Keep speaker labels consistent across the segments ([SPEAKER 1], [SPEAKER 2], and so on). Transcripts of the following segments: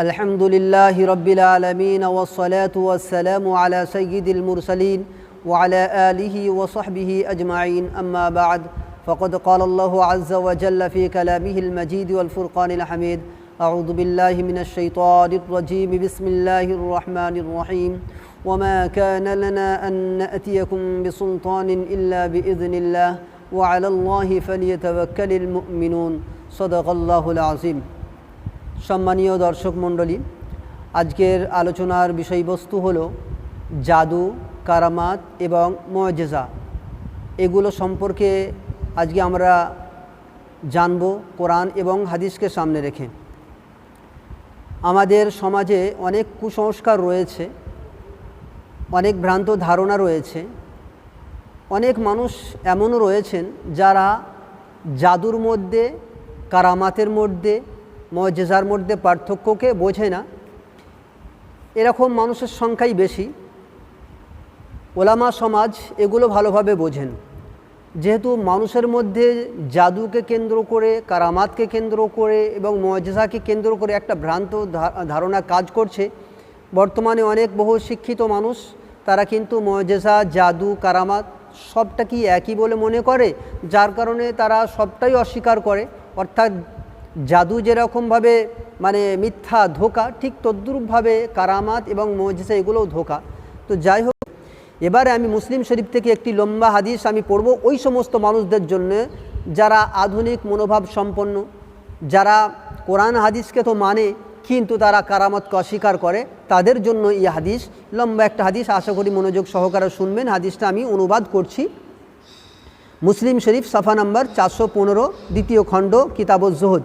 [SPEAKER 1] الحمد لله رب العالمين والصلاة والسلام على سيد المرسلين وعلى آله وصحبه أجمعين. أما بعد فقد قال الله عز وجل في كلامه المجيد والفرقان الحميد أعوذ بالله من الشيطان الرجيم بسم الله الرحمن الرحيم وما كان لنا أن نأتيكم بسلطان إلا بإذن الله وعلى الله فليتوكل المؤمنون. صدق الله العظيم. সম্মানীয় দর্শক মণ্ডলী, আজকের আলোচনার বিষয়বস্তু হল জাদু, কারামাত এবং মজেজা। এগুলো সম্পর্কে আজকে আমরা জানব, কোরআন এবং হাদিসকে সামনে রেখে। আমাদের সমাজে অনেক কুসংস্কার রয়েছে, অনেক ভ্রান্ত ধারণা রয়েছে। অনেক মানুষ এমনও রয়েছেন যারা জাদুর মধ্যে, কারামাতের মধ্যে মজেজার মধ্যে পার্থক্যকে বোঝে না। এরকম মানুষের সংখ্যাই বেশি। ওলামা সমাজ এগুলো ভালোভাবে বোঝেন। যেহেতু মানুষের মধ্যে জাদুকে কেন্দ্র করে, কারামাতকে কেন্দ্র করে এবং মজেজাকে কেন্দ্র করে একটা ভ্রান্ত ধারণা কাজ করছে, বর্তমানে অনেক বহু শিক্ষিত মানুষ, তারা কিন্তু মজেজা, জাদু, কারামাত সবটা কি একই বলে মনে করে, যার কারণে তারা সবটাই অস্বীকার করে। অর্থাৎ জাদু যেরকমভাবে মানে মিথ্যা ধোকা, ঠিক তদ্রূপভাবে কারামাত এবং মজিসা এগুলোও ধোকা। তো যাই হোক, এবারে আমি মুসলিম শরীফ থেকে একটি লম্বা হাদিস আমি পড়ব ওই সমস্ত মানুষদের জন্য যারা আধুনিক মনোভাব সম্পন্ন, যারা কোরআন হাদিসকে তো মানে কিন্তু তারা কারামতকে অস্বীকার করে। তাদের জন্য এই হাদিস, লম্বা একটা হাদিস, আশা করি মনোযোগ সহকারে শুনবেন। হাদিসটা আমি অনুবাদ করছি। মুসলিম শরীফ সাফা নম্বর চারশো পনেরো দ্বিতীয় খণ্ড কিতাবুজ্জোহদ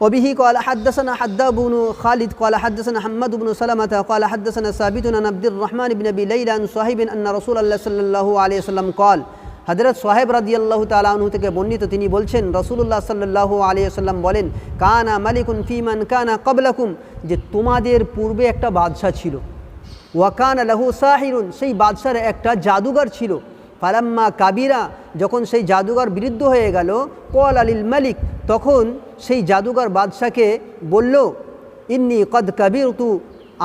[SPEAKER 1] وبه قال حدثنا حداب بن خالد قال حدثنا حمد بن سلمة قال حدثنا ثابت عن عبد الرحمن بن ابي ليلى عن صهيب ان رسول الله صلى الله عليه وسلم قال হজরত সোহেব রাদি আল্লাহ তালাহু থেকে বর্ণিত তিনি বলছেন রসুল্লাহ সাল্লাহ আলিয়াল্লাম বলেন কানা মালিকুন ফিমান কানা কবলাকুম যে তোমাদের পূর্বে একটা বাদশাহ ছিল ওয়াকান লাহু সাহিরুন সেই বাদশার একটা জাদুঘর ছিল ফালাম্মা কাবিরা যখন সেই জাদুঘর বিরুদ্ধ হয়ে গেল কল আলিল মালিক তখন সেই জাদুঘর বাদশাকে বলল, ইন্নি কদ কাবির তু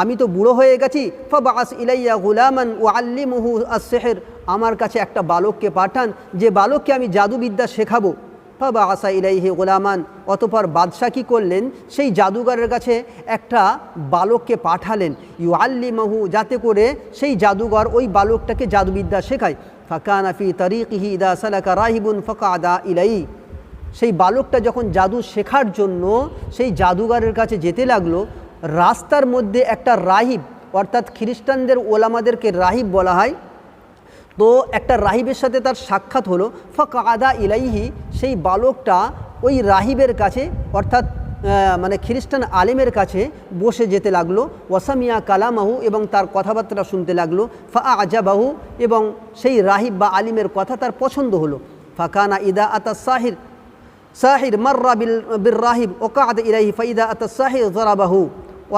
[SPEAKER 1] আমি তো বুড়ো হয়ে গেছি ফবাস ইলাইয়া গুলামান ও আল্লিমুহু আসেহের আমার কাছে একটা বালককে পাঠান, যে বালককে আমি জাদুবিদ্যা শেখাবো। ফবা আসা ইলাইহে গোলামান, অতপর বাদশাহ কী করলেন? সেই জাদুঘরের কাছে একটা বালককে পাঠালেন ইউ আল্লিমাহু যাতে করে সেই জাদুঘর ওই বালকটাকে জাদুবিদ্যা শেখায়। ফাকানাফি তরিকিহি ইদা সালাকা রাহিবুন ফকাদা ইলাই সেই বালকটা যখন জাদু শেখার জন্য সেই জাদুঘরের কাছে যেতে লাগল, রাস্তার মধ্যে একটা রাহিব, অর্থাৎ খ্রিস্টানদের ওলামাদেরকে রাহিব বলা হয়, তো একটা রাহিবের সাথে তার সাক্ষাৎ হলো ফক আদা ইলাইহি, সেই বালকটা ওই রাহিবের কাছে, অর্থাৎ মানে খ্রিস্টান আলিমের কাছে বসে যেতে লাগল। ওয়াসামিয়া কালামাহু এবং তার কথাবার্তা শুনতে লাগল। ফা আজাবাহু এবং সেই রাহিব বা আলিমের কথা তার পছন্দ হলো। ফাকানা ইদা আতা সাহির সাহির মার্রা বিল, বির রাহিব ওকাদ ইলাহি ফাইদা আতা সাহির জরাবাহু।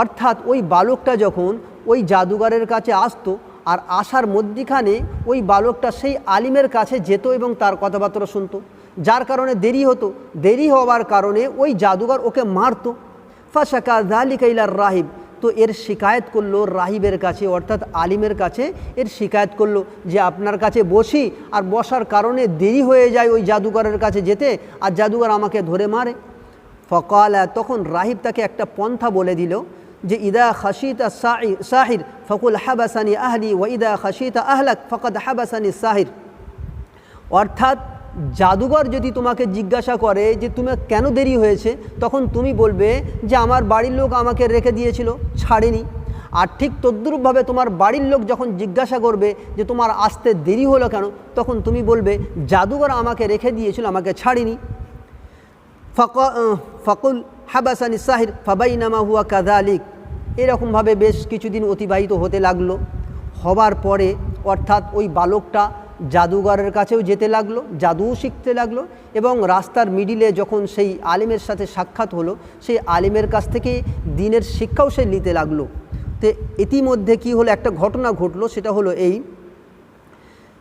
[SPEAKER 1] অর্থাৎ ওই বালকটা যখন ওই জাদুঘরের কাছে আসতো আর আসার মধ্যিখানে ওই বালকটা সেই আলিমের কাছে যেত এবং তার কথাবার্তা শুনতো। যার কারণে দেরি হতো। দেরি হওয়ার কারণে ওই জাদুঘর ওকে মারতো। ফাশাকা জালিকাইলার রাহিব। তো এর শিকায়ত করল রাহিবের কাছে, অর্থাৎ আলিমের কাছে এর শিকায়ত করল যে আপনার কাছে বসি আর বসার কারণে দেরি হয়ে যায় ওই জাদুঘরের কাছে যেতে আর জাদুঘর আমাকে ধরে মারে। ফকালা, তখন রাহিব তাকে একটা পন্থা বলে দিল যে, ইদা খাসিতা সাহির, ফকুল হাবাসানি আহলি ও ইদা খাসিতা আহলাক, ফকদ হাবাসানি সাহির। অর্থাৎ জাদুঘর যদি তোমাকে জিজ্ঞাসা করে যে তুমি কেন দেরি হয়েছে, তখন তুমি বলবে যে আমার বাড়ির লোক আমাকে রেখে দিয়েছিল, ছাড়েনি। আর ঠিক তদ্রূপভাবে তোমার বাড়ির লোক যখন জিজ্ঞাসা করবে যে তোমার আসতে দেরি হলো কেন, তখন তুমি বলবে, জাদুঘর আমাকে রেখে দিয়েছিল, আমাকে ছাড়েনি। ফক ফকুল হাবাসানি সাহির ফাবাইনামা হুয়া কাদালিক এরকমভাবে বেশ কিছুদিন অতিবাহিত হতে লাগল। হবার পরে, অর্থাৎ ওই বালকটা জাদুঘরের কাছেও যেতে লাগল, জাদুও শিখতে লাগল এবং রাস্তার মিডিলে যখন সেই আলিমের সাথে সাক্ষাৎ হলো, সেই আলিমের কাছ থেকে দিনের শিক্ষাও সে নিতে লাগল। তো ইতিমধ্যে কি হলো, একটা ঘটনা ঘটলো, সেটা হলো এই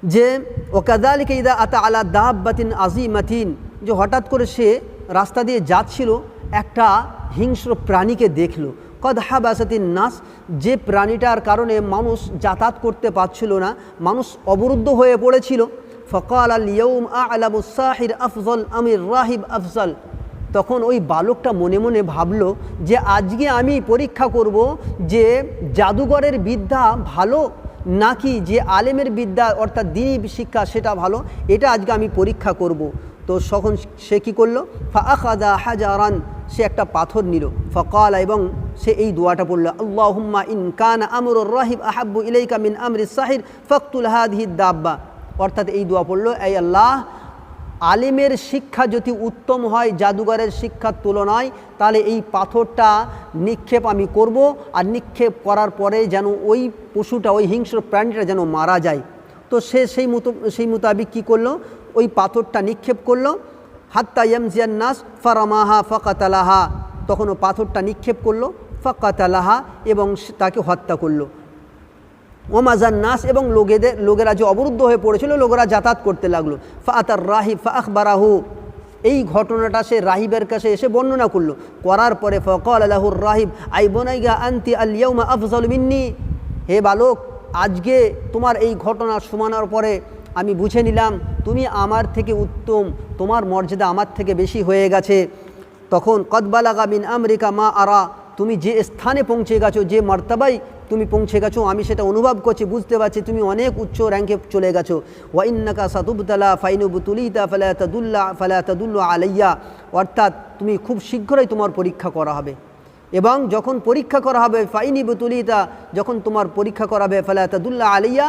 [SPEAKER 1] যে ওকাদালিকে ইদা আতা আলা দাহাব্বাতিন আজিমাতিন যে হঠাৎ করে সে রাস্তা দিয়ে যাচ্ছিল, একটা হিংস্র প্রাণীকে দেখল। কদ হাবাসাতিন নাস, যে প্রাণীটার কারণে মানুষ যাতায়াত করতে পারছিল না, মানুষ অবরুদ্ধ হয়ে পড়েছিল। ফকাল আল ইয়ৌম আলামুসাহির আফজল আমির রাহিব আফজল। তখন ওই বালকটা মনে মনে ভাবলো যে, আজকে আমি পরীক্ষা করব যে জাদুঘরের বিদ্যা ভালো নাকি যে আলেমের বিদ্যা, অর্থাৎ দিনী শিক্ষা সেটা ভালো, এটা আজকে আমি পরীক্ষা করব। তো তখন সে কী করল? ফাখাদা হাজারান সে একটা পাথর নিল। ফকাল এবং সে এই দোয়াটা পড়ল, আল্লাহুম্মা ইন কান আমর রাহিব আহাব্বু ইলাইকা মিন আমরি সাহির ফকতুল হাদহি দাব্বা। অর্থাৎ এই দোয়া পড়ল, এই আল্লাহ, আলিমের শিক্ষা যদি উত্তম হয়, জাদুঘরের শিক্ষার তুলনায়, তাহলে এই পাথরটা নিক্ষেপ আমি করব আর নিক্ষেপ করার পরে যেন ওই পশুটা, ওই হিংস্র প্রাণীটা যেন মারা যায়। তো সে সেই মতো, সেই মোতাবিক কী করল? ওই পাথরটা নিক্ষেপ করল হাত্তা ইয়ামজিয়ান নাস ফারামাহা ফকাতালাহা। তখন ও পাথরটা নিক্ষেপ করল, ফকাতালাহা, এবং তাকে হত্যা করল। ওমাজান নাস এবং লোকেদের লোকেরা যে অবরুদ্ধ হয়ে পড়েছিল, লোকেরা যাতায়াত করতে লাগল। ফাতার রাহিব ফা আখবারাহু এই ঘটনাটা সে রাহিবের কাছে এসে বর্ণনা করল। করার পরে ফকল আলাহুর রাহিব, আই বোনাইগা আন্তি আলিয়াউমা আফজল মিন্নি। হে বালক, আজকে তোমার এই ঘটনা শোনানোর পরে আমি বুঝে নিলাম, তুমি আমার থেকে উত্তম, তোমার মর্যাদা আমার থেকে বেশি হয়ে গেছে। তখন কদবালাগা মিন আমেরিকা মা আরা তুমি যে স্থানে পৌঁছে গেছো, যে মর্তাবাই তুমি পৌঁছে গেছো, আমি সেটা অনুভব করছি, বুঝতে পারছি, তুমি অনেক উচ্চ র্যাঙ্কে চলে গেছো। ওয়াইন্নাকা সাতুবতলা ফাইনুবতুলিতা ফালাতাদুল্লা ফালাতাদুল্লা আলাইয়া অর্থাৎ তুমি খুব শীঘ্রই তোমার পরীক্ষা করা হবে। এবং যখন পরীক্ষা করা হবে, ফাইনি বুতুলিতা, যখন তোমার পরীক্ষা করা হবে ফালাতাদুল্লা আলাইয়া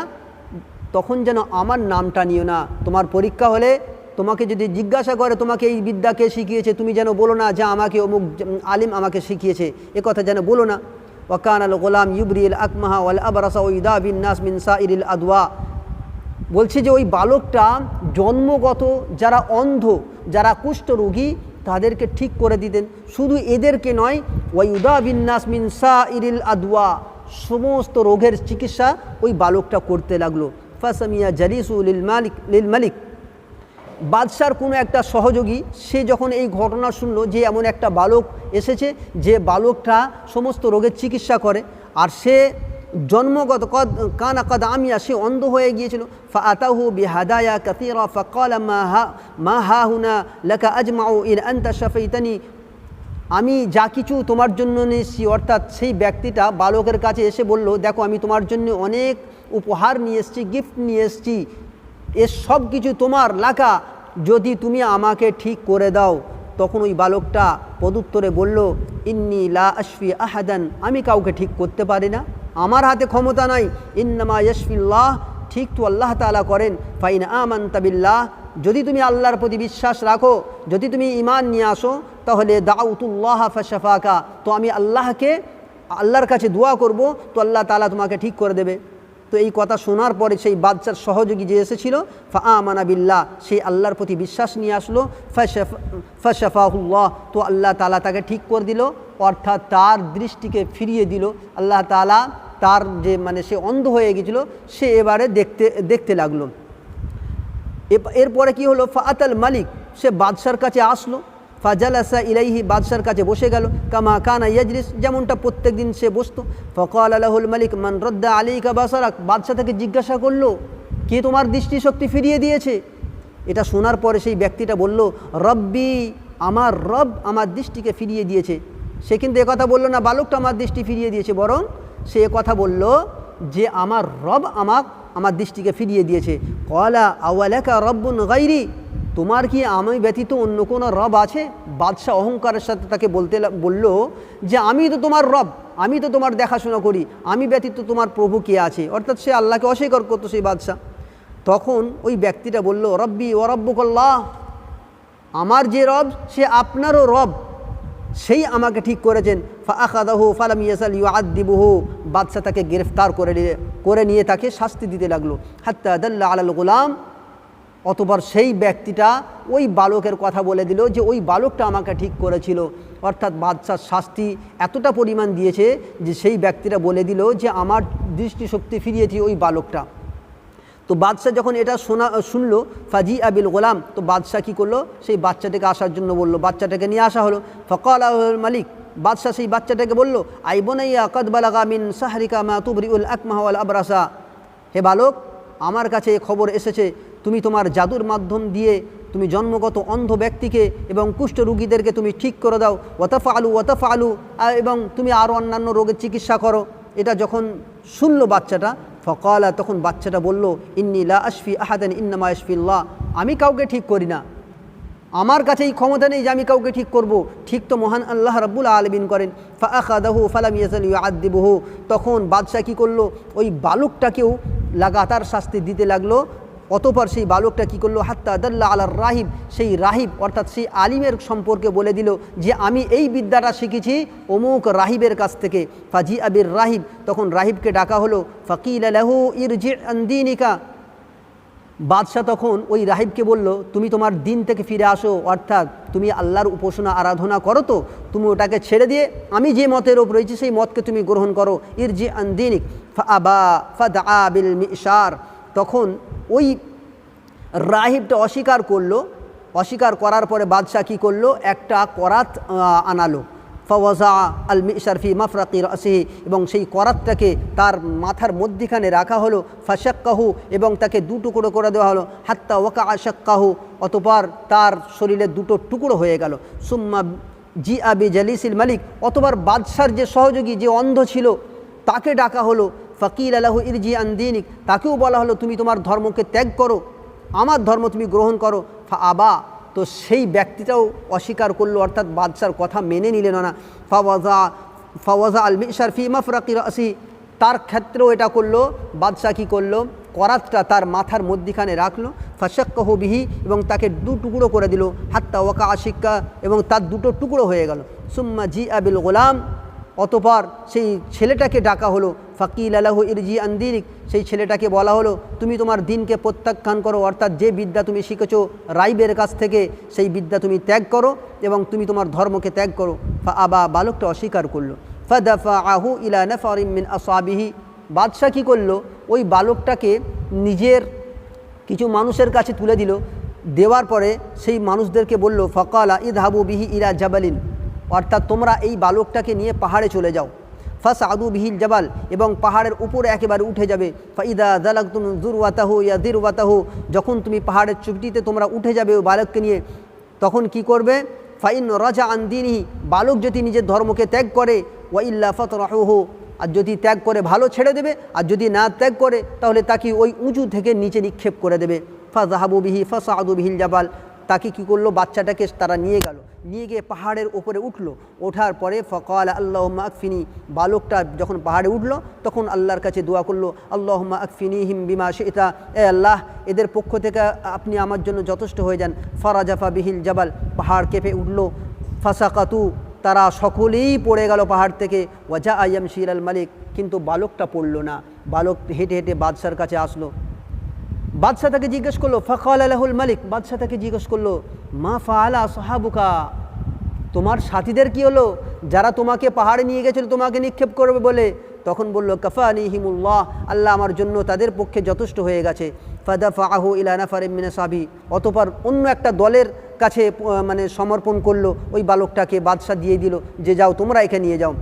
[SPEAKER 1] তখন যেন আমার নামটা নিও না। তোমার পরীক্ষা হলে তোমাকে যদি জিজ্ঞাসা করে, তোমাকে এই বিদ্যা কে শিখিয়েছে? তুমি যেন বলো না যে আমাকে অমুক আলিম আমাকে শিখিয়েছে। এ কথা যেন বলো না। ওয়াকান আল গোলাম ইউবরিল আকমাহা ওয়াল আবরাসা ওইদা বিন নাস মিন সাইরিল আদওয়া। বলছে যে ওই বালকটা জন্মগত, যারা অন্ধ, যারা কুষ্ঠ রোগী, তাদেরকে ঠিক করে দিতেন। শুধু এদেরকে নয় ওই উদা বিন্যাস মিন সা ইরিল আদওয়া। সমস্ত রোগের চিকিৎসা ওই বালকটা করতে লাগল। ফাসামিয়া জালিসু লিল মালিক লিল মালিক। বাদশার কোনো একটা সহযোগী, সে যখন এই ঘটনা শুনলো যে এমন একটা বালক এসেছে, যে বালকটা সমস্ত রোগের চিকিৎসা করে, আর সে জন্মগত কদ, কানা কদ আমিয়া, সে অন্ধ হয়ে গিয়েছিল। ফা আতাহু বিহাদায়া কাতিরা ফকাল মা হা মা হা হুনা লেখা আজমাউ ইন আন্তা শাফাইতানি। আমি যা কিছু তোমার জন্য নিয়েছি অর্থাৎ সেই ব্যক্তিটা বালকের কাছে এসে বলল, দেখো, আমি তোমার জন্য অনেক উপহার নিয়ে এসেছি গিফট নিয়ে এসেছি, এ সব কিছু তোমার লাকা যদি তুমি আমাকে ঠিক করে দাও, তখন ওই বালকটা পদুত্তরে বলল, ইন্নি লা আশফি আহাদান, আমি কাউকে ঠিক করতে পারি না। আমার হাতে ক্ষমতা নাই। ইন্নামা ইয়শফিল্লাহ ঠিক তো আল্লাহ তালা করেন। ফাইন আমান তাবিল্লাহ যদি তুমি আল্লাহর প্রতি বিশ্বাস রাখো, যদি তুমি ইমান নিয়ে আসো, তাহলে দাউতুল্লাহ ফাশাফাকা। তো আমি আল্লাহকে, আল্লাহর কাছে দোয়া করব, তো আল্লাহ তালা তোমাকে ঠিক করে দেবে। তো এই কথা শোনার পরে সেই বাচ্চার সহযোগী যে এসেছিল ফা আমানা বিল্লাহ সেই আল্লাহর প্রতি বিশ্বাস নিয়ে আসলো। ফাশাফাহুল্লাহ, তো আল্লাহ তালা তাকে ঠিক করে দিল, অর্থাৎ তার দৃষ্টিকে ফিরিয়ে দিল। আল্লাহ তালা তার যে মানে সে অন্ধ হয়ে গেছিল, সে এবারে দেখতে দেখতে লাগল। এরপরে কি হলো? ফাতাল মালিক, সে বাদশার কাছে আসলো। ফাজালাসা ইলাইহি, বাদশার কাছে বসে গেল। কামা কানা ইয়াজলিস, যেমনটা প্রত্যেক দিন সে বসতো। ফকাল আলাহুল মালিক, মান রদ্দা আলিকা বাসারাক? বাদশাহ তাকে জিজ্ঞাসা করল, কে তোমার দৃষ্টিশক্তি ফিরিয়ে দিয়েছে? এটা শোনার পরে সেই ব্যক্তিটা বলল, রব্বি, আমার রব আমার দৃষ্টিকে ফিরিয়ে দিয়েছে। সে কিন্তু কথা বলল না, বালকটা আমার দৃষ্টি ফিরিয়ে দিয়েছে, বরং সে কথা বলল যে, আমার রব আমাক আমার দৃষ্টিকে ফিরিয়ে দিয়েছে। কলা আওয়ালেকা রব্বুন গাইরি? তোমার কি আমি ব্যতীত অন্য কোনো রব আছে? বাদশাহ অহংকারের সাথে তাকে বলতে বলল যে, আমি তো তোমার রব, আমি তো তোমার দেখাশোনা করি, আমি ব্যতীত তোমার প্রভু কে আছে? অর্থাৎ সে আল্লাহকে অস্বীকার করতো সেই বাদশাহ। তখন ওই ব্যক্তিটা বলল, রব্বি ও রব্বুকল্লাহ আমার যে রব, সে আপনারও রব, সেই আমাকে ঠিক করেছেন। ফাখাদাহু ফালাম ইয়াসাল ইউ আদিবহু বাদশাহ তাকে গ্রেফতার করে করে নিয়ে তাকে শাস্তি দিতে লাগল। হাত্তা আদাল্লা আলাল গোলাম অতবার সেই ব্যক্তিটা ওই বালকের কথা বলে দিল যে ওই বালকটা আমাকে ঠিক করেছিল। অর্থাৎ বাদশার শাস্তি এতটা পরিমাণ দিয়েছে যে সেই ব্যক্তিটা বলে দিল যে আমার দৃষ্টিশক্তি ফিরিয়েছে ওই বালকটা। তো বাদশাহ যখন এটা শোনা, শুনলো ফাজি আবিল গোলাম, তো বাদশাহ কী করল? সেই বাচ্চাটাকে আসার জন্য বলল, বাচ্চাটাকে নিয়ে আসা হলো। ফকাল মালিক, বাদশাহ সেই বাচ্চাটাকে বলল, আই বোনাইয়া কদবালাগা মিন সাহারিকা মা তুবরিউল আকমাহওয়াল আবরাসা। হে বালক, আমার কাছে খবর এসেছে। তুমি তোমার জাদুর মাধ্যম দিয়ে তুমি জন্মগত অন্ধ ব্যক্তিকে এবং কুষ্ঠ রুগীদেরকে তুমি ঠিক করে দাও। ওয়াতাফা আলু ওয়াতাফা আলু এবং তুমি আরও অন্যান্য রোগের চিকিৎসা করো। এটা যখন শুনল বাচ্চাটা, ফকালা, তখন বাচ্চাটা বলল, ইন্নি লা আশফি আহাদান, ইন্নামা আশফিল্লাহ। আমি কাউকে ঠিক করি না। আমার কাছে এই ক্ষমতা নেই যে আমি কাউকে ঠিক করব। ঠিক তো মহান আল্লাহ রাব্বুল আলমিন করেন। ফাখাদাহু ফালাম ইয়াসাল আদিবহু তখন বাদশাহ কী করল? ওই বালকটাকেও লাগাতার শাস্তি দিতে লাগল। অতপর সেই বালকটা কী করল? হাত্তা আদাল্লাহ আলার রাহিব। সেই রাহিব, অর্থাৎ সেই আলিমের সম্পর্কে বলে দিল যে, আমি এই বিদ্যাটা শিখেছি অমুক রাহিবের কাছ থেকে। ফাজি আবির রাহিব, তখন রাহিবকে ডাকা হলো, ফকিল আলাহু ইরজি আন্দিনিকা বাদশাহ তখন ওই রাহিবকে বলল, তুমি তোমার দিন থেকে ফিরে আসো, অর্থাৎ তুমি আল্লাহর উপাসনা আরাধনা করো তো, তুমি ওটাকে ছেড়ে দিয়ে আমি যে মতের ওপর রয়েছি, সেই মতকে তুমি গ্রহণ করো ইরজি আন্দিনিক আন্দিনিক আবা ফাদ আবিল মিশার। তখন ওই রাহিবটা অস্বীকার করল, অস্বীকার করার পরে বাদশাহ কী করল? একটা করাত আনালো। ফওয়াজা আল মিশারফি মাফরাকি রাসিহি এবং সেই করাতটাকে তার মাথার মধ্যিখানে রাখা হলো, ফাশাক্কাহু এবং তাকে দু টুকরো করে দেওয়া হলো, হাত্তা ওয়াকা আশাক্কাহু অতপর তার শরীরে দুটো টুকরো হয়ে গেল। সুম্মা জি আবি জালিসিল মালিক অতবার বাদশার যে সহযোগী, যে অন্ধ ছিল, তাকে ডাকা হলো। ফকিল আলাহু ইরজি আন্দিনিক তাকেও বলা হলো, তুমি তোমার ধর্মকে ত্যাগ করো, আমার ধর্ম তুমি গ্রহণ করো। ফা আবা, তো সেই ব্যক্তিটাও অস্বীকার করল, অর্থাৎ বাদশার কথা মেনে নিলেন না ফাওয়াজা ফাওয়াজা আল মিশার ফি মাফরাকি রাসি। তার ক্ষেত্রেও এটা করল বাদশাহ কী করল, করাতটা তার মাথার মধ্যিখানে রাখল ফাশাক্কাহ বিহি, এবং তাকে দু টুকরো করে দিল, হাত্তা ওয়াকা আশিক্কা, এবং তার দুটো টুকরো হয়ে গেল। সুম্মা জি আবিল গোলাম অতপর সেই ছেলেটাকে ডাকা হলো। ফাকিল আলাহু ইরজি আন্দিরিক সেই ছেলেটাকে বলা হলো, তুমি তোমার দিনকে প্রত্যাখ্যান করো, অর্থাৎ যে বিদ্যা তুমি শিখেছো রাইবের কাছ থেকে, সেই বিদ্যা তুমি ত্যাগ করো এবং তুমি তোমার ধর্মকে ত্যাগ করো। আবা বালকটা অস্বীকার করল। ফাদাফা আহু ইলা নফারিম মিন আসাবিহি। বাদশাহ কী করল? ওই বালকটাকে নিজের কিছু মানুষের কাছে তুলে দিল। দেওয়ার পরে সেই মানুষদেরকে বলল, ফকালা ইদ হাবু বিহি ইরা জাবালিন। অর্থাৎ তোমরা এই বালকটাকে নিয়ে পাহাড়ে চলে যাও। ফাস আদু বিহিল জাবাল এবং পাহাড়ের উপরে একেবারে উঠে যাবে। ফাইদা দালাক তুম ইয়া দিরওয়াতাহু, যখন তুমি পাহাড়ের চুপটিতে তোমরা উঠে যাবে ওই বালককে নিয়ে, তখন কি করবে? ফাইন রাজা আন্দিনী বালক যদি নিজের ধর্মকে ত্যাগ করে ওয়াইল্লা ফতরাহু আর যদি ত্যাগ করে ভালো ছেড়ে দেবে, আর যদি না ত্যাগ করে, তাহলে তাকে ওই উঁচু থেকে নিচে নিক্ষেপ করে দেবে। ফাজাহাবু বিহি ফাসাদু বিহিল জাবাল তাকে কি করল? বাচ্চাটাকে তারা নিয়ে গেল। নিয়ে গিয়ে পাহাড়ের ওপরে উঠল। ওঠার পরে ফকাল আল্লাহ আকফিনি। বালকটা যখন পাহাড়ে উঠল, তখন আল্লাহর কাছে দোয়া করল আল্লাহ আকফিনি হিম বিমা শেতা। এ আল্লাহ, এদের পক্ষ থেকে আপনি আমার জন্য যথেষ্ট হয়ে যান। ফারাজাফা বিহিল জাবাল, পাহাড় কেঁপে উঠল। ফাসাকাতু, তারা সকলেই পড়ে গেল পাহাড় থেকে। ওয়াজা আয়াম শির আল মালিক, কিন্তু বালকটা পড়ল না। বালক হেঁটে হেঁটে বাদশার কাছে আসলো। বাদশাহ তাকে জিজ্ঞেস করল, ফকাল আলাহুল মালিক? বাদশাহ তাকে জিজ্ঞেস করল, মা ফালা সাহাবুকা তোমার সাথীদের কি হলো? যারা তোমাকে পাহাড়ে নিয়ে গেছিল, তোমাকে নিক্ষেপ করবে বলে? তখন বলল, কফানি হিমুল্লাহ, আল্লাহ আমার জন্য তাদের পক্ষে যথেষ্ট হয়ে গেছে। ফাদা ফাহু ইলানা ফারিমিনা সাবি। অতপর অন্য একটা দলের কাছে মানে সমর্পণ করল, ওই বালকটাকে বাদশাহ দিয়ে দিল, যে যাও, তোমরা একে নিয়ে যাও।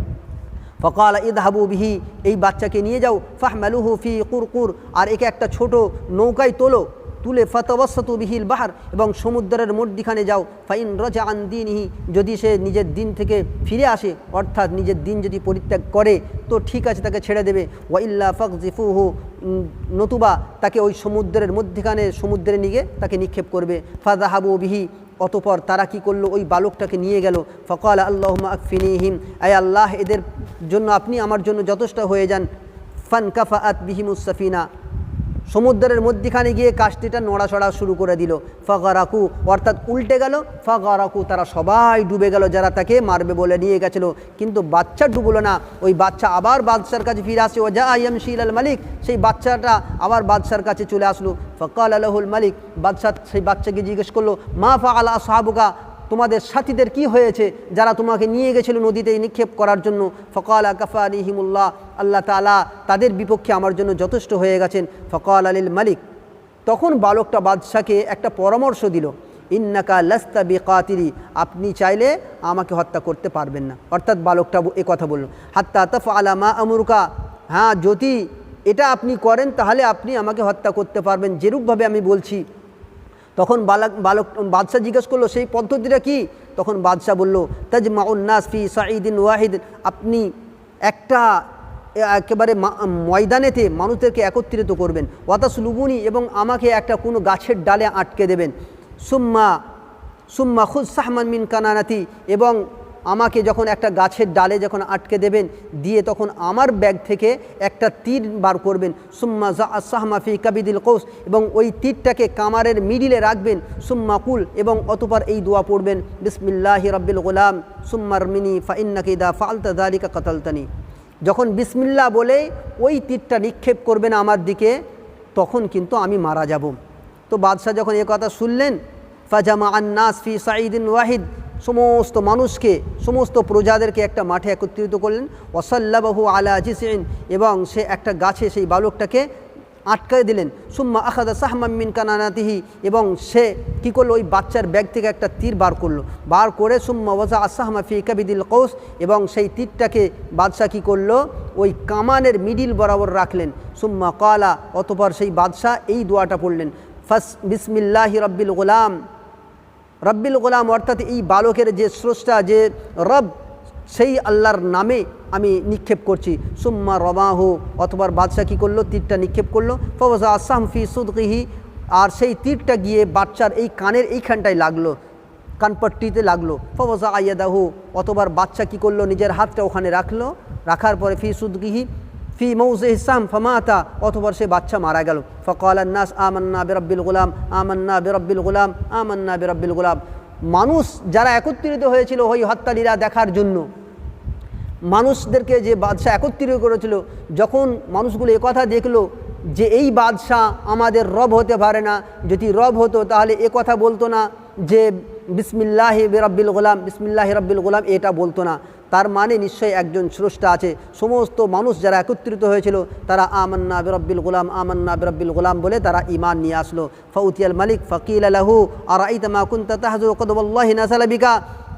[SPEAKER 1] ফকাল ইদহাবু বিহি, এই বাচ্চাকে নিয়ে যাও, ফাহমালুহু ফি কুরকুর, আর একে একটা ছোট নৌকায় তোলো, তুলে ফতবসতু বিহিল বাহার, এবং সমুদ্রের মধ্যিখানে যাও, ফাইন রজা আন দিনহি, যদি সে নিজের দিন থেকে ফিরে আসে, অর্থাৎ নিজের দিন যদি পরিত্যাগ করে, তো ঠিক আছে, তাকে ছেড়ে দেবে। ওয়াইল্লা ফকজিফুহু নতুবা তাকে ওই সমুদ্রের মধ্যিখানে সমুদ্রে নিয়ে তাকে নিক্ষেপ করবে। ফাদাহাবু বিহি অতপর তারা কি করল? ওই বালকটাকে নিয়ে গেল। ফকাল আল্লাহ আকফিনিহিম। আয় আল্লাহ, এদের জন্য আপনি আমার জন্য যথেষ্ট হয়ে যান। ফান কাফা আত বিহিমুসাফিনা সমুদ্রের মধ্যিখানে গিয়ে কাস্তিটা নড়াচড়া শুরু করে দিল। ফাগারাকু, অর্থাৎ উল্টে গেল। ফাগারাকু, তারা সবাই ডুবে গেল, যারা তাকে মারবে বলে নিয়ে গেছিল। কিন্তু বাচ্চা ডুবলো না। ওই বাচ্চা আবার বাদশার কাছে ফিরে আসে। ও যা আইএম শিল আল মালিক, সেই বাচ্চাটা আবার বাদশার কাছে চলে আসলো। ফকাল আলহুল মালিক, বাদশাহ সেই বাচ্চাকে জিজ্ঞেস করল, মা ফা আলা সাহাবুকা তোমাদের সাথীদের কি হয়েছে? যারা তোমাকে নিয়ে গেছিল নদীতে নিক্ষেপ করার জন্য। ফকাল কাফা হিমুল্লাহ আল্লাহ তালা তাদের বিপক্ষে আমার জন্য যথেষ্ট হয়ে গেছেন। ফকাল আলীল মালিক। তখন বালকটা বাদশাকে একটা পরামর্শ দিল, ইন্নাকা লাস্তা বেকাতিরি আপনি চাইলে আমাকে হত্যা করতে পারবেন না। অর্থাৎ বালকটা এ কথা বলল, হাত্তা তফ আলামা আমরুকা। হ্যাঁ যদি এটা আপনি করেন, তাহলে আপনি আমাকে হত্যা করতে পারবেন। যেরূপভাবে আমি বলছি তখন বালক বালক বাদশাহ জিজ্ঞেস করল, সেই পদ্ধতিটা কি? তখন বাদশাহ বলল তাজ মাউন্নাস ফি সাঈদিন ওয়াহিদ। আপনি একটা একেবারে ময়দানেতে মানুষদেরকে একত্রিত করবেন। ওয়াতাস লুবুনি এবং আমাকে একটা কোনো গাছের ডালে আটকে দেবেন। সুম্মা সুম্মা খুদ সাহমান মিন কানানাতি এবং আমাকে যখন একটা গাছের ডালে যখন আটকে দেবেন, দিয়ে তখন আমার ব্যাগ থেকে একটা তীর বার করবেন। সুম্মা জা সাহমা ফি কাবিদিল কৌস এবং ওই তীরটাকে কামারের মিডিলে রাখবেন। সুম্মা কুল এবং অতপর এই দোয়া পড়বেন, বিসমিল্লাহি রব্বিল গোলাম সুম্মার মিনি ফাইন্নাকে দা ফালতা দালিকা কাতালতানি। যখন বিসমিল্লা বলে ওই তীরটা নিক্ষেপ করবেন আমার দিকে, তখন কিন্তু আমি মারা যাব। তো বাদশাহ যখন এ কথা শুনলেন, ফাজামা আন্নাস ফি সাঈদিন ওয়াহিদ সমস্ত মানুষকে, সমস্ত প্রজাদেরকে একটা মাঠে একত্রিত করলেন। ওসল্লাবাহু আলা জিসিন এবং সে একটা গাছে সেই বালকটাকে আটকায় দিলেন। সুম্মা আখাদা সাহমাম্মিন কানানাতিহি এবং সে কি করল? ওই বাচ্চার ব্যাগ থেকে একটা তীর বার করল। বার করে সুম্মা ওয়াজা আসাহমা ফি কাবিদিল কৌস এবং সেই তীরটাকে বাদশাহ কী করল? ওই কামানের মিডিল বরাবর রাখলেন। সুম্মা কালা অতপর সেই বাদশাহ এই দোয়াটা পড়লেন। ফাস বিসমিল্লাহি রব্বিল গোলাম। রব্বিল গোলাম অর্থাৎ এই বালকের যে স্রষ্টা, যে রব, সেই আল্লাহর নামে আমি নিক্ষেপ করছি। সুম্মা রবাহু অথবা বাদশাহ কী করল? তীরটা নিক্ষেপ করল। ফওয়াজা আসাম ফি সুদকিহি আর সেই তীরটা গিয়ে বাচ্চার এই কানের এইখানটায় লাগল, কানপট্টিতে লাগল। ফওয়াজা আয়াদাহু অতবার বাচ্চা কী করল? নিজের হাতটা ওখানে রাখল, রাখার পরে ফি সুদকিহি ফি মৌজে ইসাম ফমাতা অথবর সে বাচ্চা মারা গেল। ফকাল নাস আমান্না বেরব্বিল গোলাম, আমান্না বেরব্বিল গোলাম, আমান্না বেরব্বিল গোলাম। মানুষ যারা একত্রিত হয়েছিল ওই হত্যালীরা দেখার জন্য, মানুষদেরকে যে বাদশাহ একত্রিত করেছিল, যখন মানুষগুলো কথা দেখল যে এই বাদশাহ আমাদের রব হতে পারে না, যদি রব হতো তাহলে এ কথা বলতো না যে বিসমিল্লাহ রব্বিল গোলাম, বিসমিল্লাহ রব্বিল গোলাম এটা বলতো না। তার মানে নিশ্চয়ই একজন স্রষ্টা আছে। সমস্ত মানুষ যারা একত্রিত হয়েছিল, তারা আমান্না বেরব্বিল গোলাম, আমান্না বেরব্বিল গোলাম বলে তারা ইমান নিয়ে আসলো। ফৌতিয়াল মালিক ফকিল আলাহু আর আইতামা কুন্তা তাহাজুর কদবল্লাহ নাসালাবিকা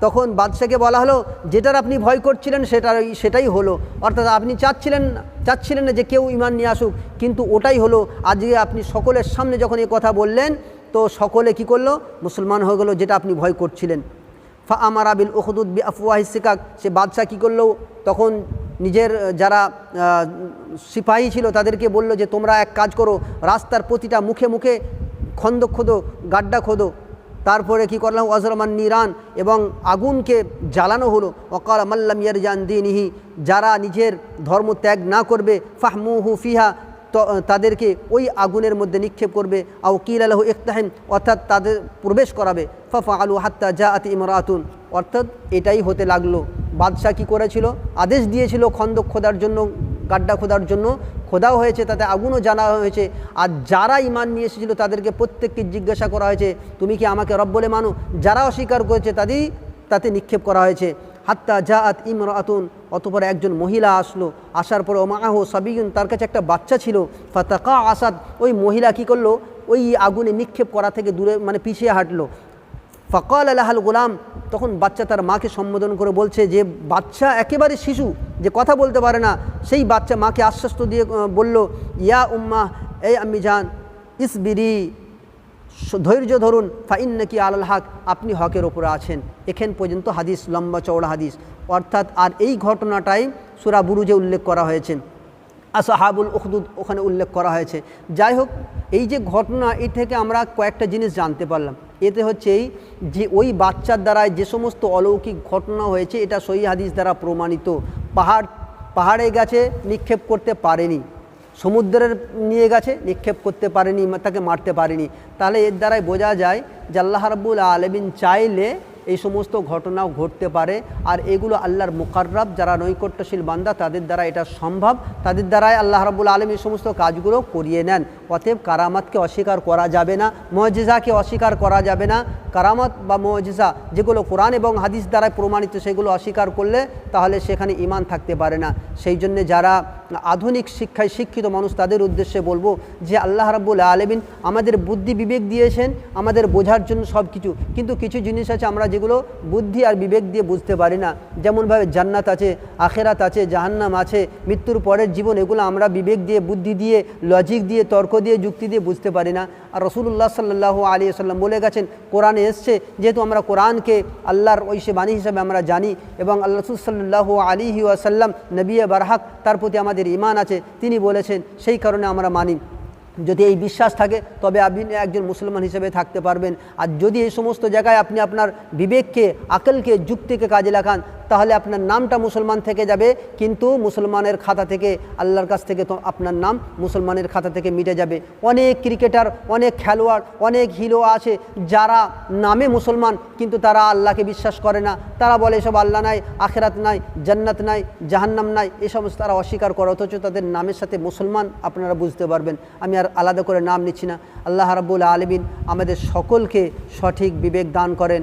[SPEAKER 1] তখন বাদশাকে বলা হলো, যেটার আপনি ভয় করছিলেন সেটাই সেটাই হলো। অর্থাৎ আপনি চাচ্ছিলেন চাচ্ছিলেন না যে কেউ ইমান নিয়ে আসুক। কিন্তু ওটাই হলো, আজকে আপনি সকলের সামনে যখন এই কথা বললেন তো সকলে কি করল? মুসলমান হয়ে গেলো, যেটা আপনি ভয় করছিলেন। ফা আমার আবিল উখদুদ বি আফওয়াহি সিকাক, সে বাদশাহ কী করল? তখন নিজের যারা সিপাহী ছিল, তাদেরকে বলল যে, তোমরা এক কাজ করো, রাস্তার প্রতিটা মুখে মুখে খন্দ খোদো, গাড্ডা খোদো। তারপরে কি করলাম? ওয়াজরমান নিরান, এবং আগুনকে জ্বালানো হলো। অকাল মাল্লাম ইয়ারজান দিনহি, যারা নিজের ধর্ম ত্যাগ না করবে, ফাহমুহু ফিহা ত- তাদেরকে ওই আগুনের মধ্যে নিক্ষেপ করবে। আও কিল আলহ ইফতাহিম অর্থাৎ তাদের প্রবেশ করাবে। ফাফা আলু হাত্তা জা আতি ইমরাতুন, অর্থাৎ এটাই হতে লাগল। বাদশাহ কী করেছিল? আদেশ দিয়েছিল খন্দক খোদার জন্য, গাড্ডা খোদার জন্য। খোদাও হয়েছে, তাতে আগুনও জানা হয়েছে। আর যারা ইমান নিয়ে এসেছিল, তাদেরকে প্রত্যেককে জিজ্ঞাসা করা হয়েছে, তুমি কি আমাকে রব বলে মানো? যারা অস্বীকার করেছে, তাদেরই তাতে নিক্ষেপ করা হয়েছে। হাত্তা জা আত ইমর আতুন অতপর একজন মহিলা আসলো। আসার পরে ওমাহ সাবিগুন তার কাছে একটা বাচ্চা ছিল। ফাতাকা আসাদ ওই মহিলা কি করল? ওই আগুনে নিক্ষেপ করা থেকে দূরে মানে পিছিয়ে হাঁটলো। ফকাল আলাহাল গোলাম, তখন বাচ্চা তার মাকে সম্বোধন করে বলছে যে, বাচ্চা একেবারে শিশু, যে কথা বলতে পারে না। সেই বাচ্চা মাকে আশ্বস্ত দিয়ে বলল, ইয়া উম্মা এই আমি যান ইসবিরি ধৈর্য ধরুন ফাইন নাকি আলাল হক, আপনি হকের ওপরে আছেন। এখান পর্যন্ত হাদিস, লম্বা চওড়া হাদিস। অর্থাৎ আর এই ঘটনাটাই সুরা বুরুজে উল্লেখ করা হয়েছে। আসাহাবুল উখদুদ ওখানে উল্লেখ করা হয়েছে। যাই হোক, এই যে ঘটনা এই থেকে আমরা কয়েকটা জিনিস জানতে পারলাম। এতে হচ্ছে এই যে ওই বাচ্চার দ্বারায় যে সমস্ত অলৌকিক ঘটনা হয়েছে, এটা সহি হাদিস দ্বারা প্রমাণিত। পাহাড়, পাহাড়ে গেছে, নিক্ষেপ করতে পারেনি। সমুদ্রের নিয়ে গেছে, নিক্ষেপ করতে পারেনি তাকে মারতে পারেনি। তাহলে এর দ্বারাই বোঝা যায় যে আল্লাহ রাব্বুল আলমিন চাইলে এই সমস্ত ঘটনাও ঘটতে পারে। আর এগুলো আল্লাহর মুকাররাব, যারা নৈকট্যশীল বান্দা, তাদের দ্বারা এটা সম্ভব। তাদের দ্বারাই আল্লাহ রাব্বুল আলম এই সমস্ত কাজগুলো করিয়ে নেন। অতএব কারামাতকে অস্বীকার করা যাবে না, মজিজাকে অস্বীকার করা যাবে না। কারামত বা মজিজা যেগুলো কোরআন এবং হাদিস দ্বারা প্রমাণিত, সেগুলো অস্বীকার করলে তাহলে সেখানে ইমান থাকতে পারে না। সেই জন্যে যারা আধুনিক শিক্ষায় শিক্ষিত মানুষ তাদের উদ্দেশ্যে বলব যে আল্লাহ রাব্বুল আলমিন আমাদের বুদ্ধি বিবেক দিয়েছেন, আমাদের বোঝার জন্য সব কিছু কিন্তু কিছু জিনিস আছে আমরা যেগুলো বুদ্ধি আর বিবেক দিয়ে বুঝতে পারি না। যেমনভাবে জান্নাত আছে, আখেরাত আছে, জাহান্নাম আছে, মৃত্যুর পরের জীবন এগুলো আমরা বিবেক দিয়ে, বুদ্ধি দিয়ে লজিক দিয়ে, তর্ক দিয়ে, যুক্তি দিয়ে বুঝতে পারি না। আর রসুল্লাহ সাল্লাহ আলী সাল্লাম বলে গেছেন, কোরআনে এসছে যেহেতু আমরা কোরআনকে আল্লাহর ঐশে বাণী হিসাবে আমরা জানি এবং আল্লাহ সাল্লাহ আলী ওয়াসাল্লাম নবিয়া বারহাক তার প্রতি আমাদের ইমান আছে, তিনি বলেছেন, সেই কারণে আমরা মানি। যদি এই বিশ্বাস থাকে, তবে আপনি একজন মুসলমান হিসেবে থাকতে পারবেন। আর যদি এই সমস্ত জায়গায় আপনি আপনার বিবেককে, আকলকে, যুক্তিকে কাজে লাগান তাহলে আপনার নামটা মুসলমান থেকে যাবে, কিন্তু মুসলমানের খাতা থেকে, আল্লাহর কাছ থেকে তো আপনার নাম মুসলমানের খাতা থেকে মিটে যাবে। অনেক ক্রিকেটার, অনেক খেলোয়াড়, অনেক হিরো আছে যারা নামে মুসলমান, কিন্তু তারা আল্লাহকে বিশ্বাস করে না। তারা বলে, এসব আল্লাহ নাই, আখেরাত নাই, জান্নাত নাই, জাহান্নাম নাই। এই সমস্ত তারা অস্বীকার করে, অথচ তাদের নামের সাথে মুসলমান আপনারা বুঝতে পারবেন। আমি আর আলাদা করে নাম নিচ্ছি না। আল্লাহ রাব্বুল আলমিন আমাদের সকলকে সঠিক বিবেক দান করেন।